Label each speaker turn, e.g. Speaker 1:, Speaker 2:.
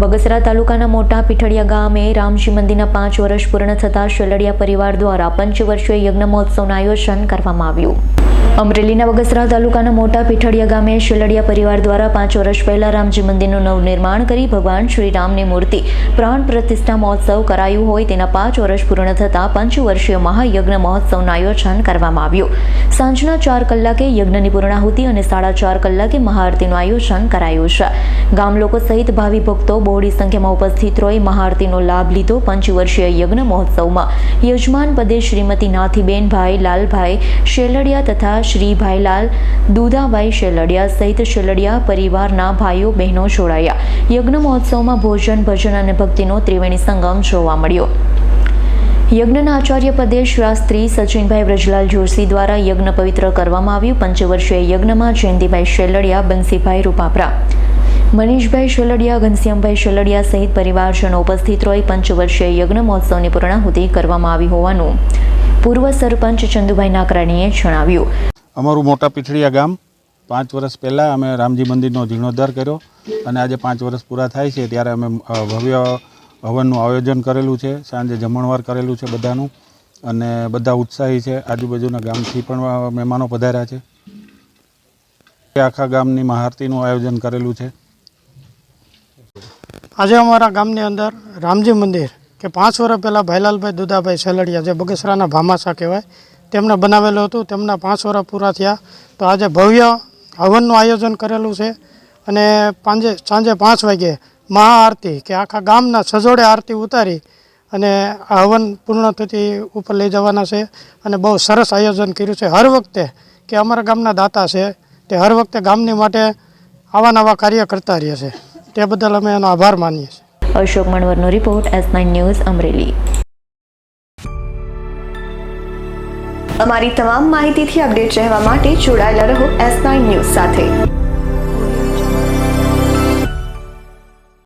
Speaker 1: બગસરા તાલુકાના મોટા પીઠળિયા ગામે રામજી મંદિરના પાંચ વર્ષ પૂર્ણ થતાં શેલડિયા પરિવાર દ્વારા પંચવર્ષીય યજ્ઞ મહોત્સવનું આયોજન કરવામાં આવ્યું. અમરેલીના બગસરા તાલુકાના મોટા પીઠળિયા ગામે શેલડિયા પરિવાર દ્વારા પાંચ વર્ષ પહેલા રામજી મંદિરનું નવનિર્માણ કરી ભગવાન શ્રી રામની મૂર્તિ પ્રાણ પ્રતિષ્ઠા મહોત્સવ કરાયું હોય તેના પાંચ વર્ષ પૂર્ણ થતાં પંચવર્ષીય મહાયજ્ઞ મહોત્સવનું આયોજન કરવામાં આવ્યું. સાંજના ચાર કલાકે યજ્ઞની પૂર્ણાહુતિ અને સાડા ચાર કલાકે મહાઆરતીનું આયોજન કરાયું છે. ગામ લોકો સહિત ભાવિ ભક્તો બહોળી સંખ્યામાં ઉપસ્થિત રહી મહાઆરતીનો લાભ લીધો. પંચવર્ષીય યજ્ઞ મહોત્સવમાં યજમાન પદે શ્રીમતી નાથીબેન ભાઈ લાલભાઈ શેલડિયા તથા શ્રી ભાઈલાલ દુધાભાઈ શેલડિયા સહિત શેલડિયા પરિવારના ભાઈઓ, બહેનો જોડાયા. યજ્ઞ મહોત્સવમાં ભોજન, ભજન અને ભક્તિનો ત્રિવેણી સંગમ જોવા મળ્યો. યજ્ઞના આચાર્ય પદે શાસ્ત્રી સચિનભાઈ વ્રજલાલ જોશી દ્વારા યજ્ઞ પવિત્ર કરવામાં આવ્યું. પંચવર્ષીય યજ્ઞમાં જયંતિભાઈ શેલડિયા, બંસીભાઈ રૂપાપરા. મનીષભાઈ શોલડિયા, ઘનશ્યામભાઈ શોલડિયા સહિત પરિવારજનો ઉપસ્થિત રહી પંચવર્ષીય યજ્ઞ મહોત્સવની પૂર્ણાહુતિ કરવામાં આવી હોવાનું પૂર્વ સરપંચ ચંદુભાઈ નાકરાણીએ જણાવ્યું.
Speaker 2: અમારું મોટા પીઠળિયા ગામ, પાંચ વર્ષ પહેલાં અમે રામજી મંદિરનો જીર્ણોદ્ધાર કર્યો અને આજે પાંચ વર્ષ પૂરા થાય છે ત્યારે અમે ભવ્ય હવનનું આયોજન કરેલું છે, સાંજે જમણવાર કરેલું છે બધાનું અને બધા ઉત્સાહી છે, આજુબાજુના ગામથી પણ મહેમાનો પધાર્યા છે. આખા ગામની મહારતીનું આયોજન કરેલું છે.
Speaker 3: આજે અમારા ગામની અંદર રામજી મંદિર, કે પાંચ વર્ષ પહેલાં ભાઈલાલભાઈ દુદાભાઈ સેલડિયા જે બગસરાના ભામાસા કહેવાય, તેમણે બનાવેલું હતું. તેમના પાંચ વર્ષ પૂરા થયા. તો આજે ભવ્ય હવનનું આયોજન કરેલું છે. અને પાંજે, સાંજે પાંચ વાગે મહાઆરતી કે આખા ગામના સજોડે આરતી ઉતારી અને આ હવન પૂર્ણ થતી ઉપર લઈ જવાના છે. અને બહુ સરસ આયોજન કર્યું છે. હર વખતે કે અમારા ગામના દાતા છે, તે હર વખતે ગામની માટે આવા નવા કાર્ય કરતા રહે છે. તે બદલ અમે એનો આભાર માનીએ છીએ.
Speaker 1: Ashok મણવરનો report S nine news Amreli.
Speaker 4: અમારી તમામ માહિતીથી અપડેટ રહેવા માટે જોડાયેલા રહો એસ નાઇન ન્યૂઝ સાથે.